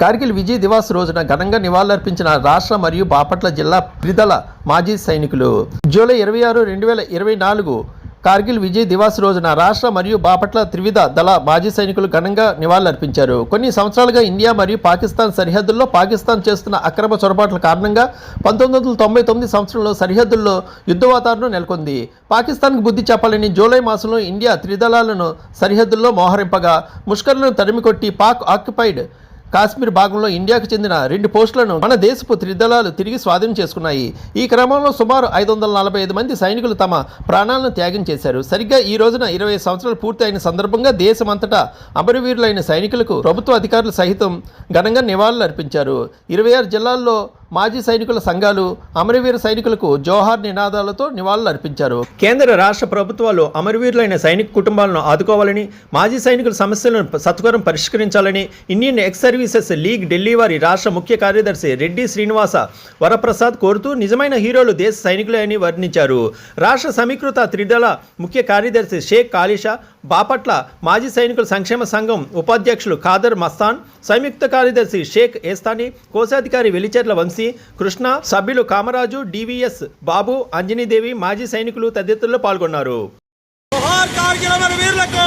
కార్గిల్ విజయ్ దివాస్ రోజున ఘనంగా నివాళులర్పించిన రాష్ట్ర మరియు బాపట్ల జిల్లా త్రిదళ మాజీ సైనికులు. జూలై ఇరవై ఆరు రెండు వేల ఇరవై నాలుగు కార్గిల్ విజయ్ దివాస్ రోజున రాష్ట్ర మరియు బాపట్ల త్రివిధ దళ మాజీ సైనికులు ఘనంగా నివాళులర్పించారు. కొన్ని సంవత్సరాలుగా ఇండియా మరియు పాకిస్తాన్ సరిహద్దుల్లో పాకిస్తాన్ చేస్తున్న అక్రమ చొరబాట్ల కారణంగా పంతొమ్మిది వందల తొంభై తొమ్మిది సంవత్సరంలో సరిహద్దుల్లో యుద్ధ వాతావరణం నెలకొంది. పాకిస్తాన్కు బుద్ధి చెప్పాలని జూలై మాసంలో ఇండియా త్రిదళాలను సరిహద్దుల్లో మోహరింపగా ముష్కర్లను తరిమికొట్టి పాక్ ఆక్యుపైడ్ కాశ్మీర్ భాగంలో ఇండియాకు చెందిన రెండు పోస్టులను మన దేశపు త్రిదళాలు తిరిగి స్వాధీనం చేసుకున్నాయి. ఈ క్రమంలో సుమారు ఐదు వందల నలభై ఐదు మంది సైనికులు తమ ప్రాణాలను త్యాగం చేశారు. సరిగ్గా ఈ రోజున ఇరవై సంవత్సరాలు పూర్తి అయిన సందర్భంగా దేశమంతటా అమరవీరులైన సైనికులకు ప్రభుత్వ అధికారులు సహితం ఘనంగా నివాళులు అర్పించారు ఇరవై ఆరు జిల్లాల్లో మాజీ సైనికుల సంఘాలు అమరవీర సైనికులకు జోహార్ నినాదాలతో నివాళులు అర్పించారు. కేంద్ర రాష్ట్ర ప్రభుత్వాలు అమరవీరులైన సైనిక కుటుంబాలను ఆదుకోవాలని మాజీ సైనికుల సమస్యలను సత్వరం పరిష్కరించాలని Indian ex services league Delhi వారి రాష్ట్ర ముఖ్య కార్యదర్శి రెడ్డి శ్రీనివాస వరప్రసాద్ కోరుతూ నిజమైన హీరోలు దేశ సైనికులే అని వర్ణించారు. రాష్ట్ర సమీకృత త్రిదళ ముఖ్య కార్యదర్శి షేక్ కాలిషా బాపట్ల మాజీ సైనికుల సంక్షేమ సంఘం ఉపాధ్యక్షులు ఖాదర్ మస్తాన్ సంయుక్త కార్యదర్శి షేక్ ఏస్తాని కోశాధికారి వెలిచెర్ల వంశీ కృష్ణ సభ్యులు కామరాజు డివిఎస్ బాబు అంజనీదేవి మాజీ సైనికులు తదితరులు పాల్గొన్నారు. జోహార్ వీరులకు!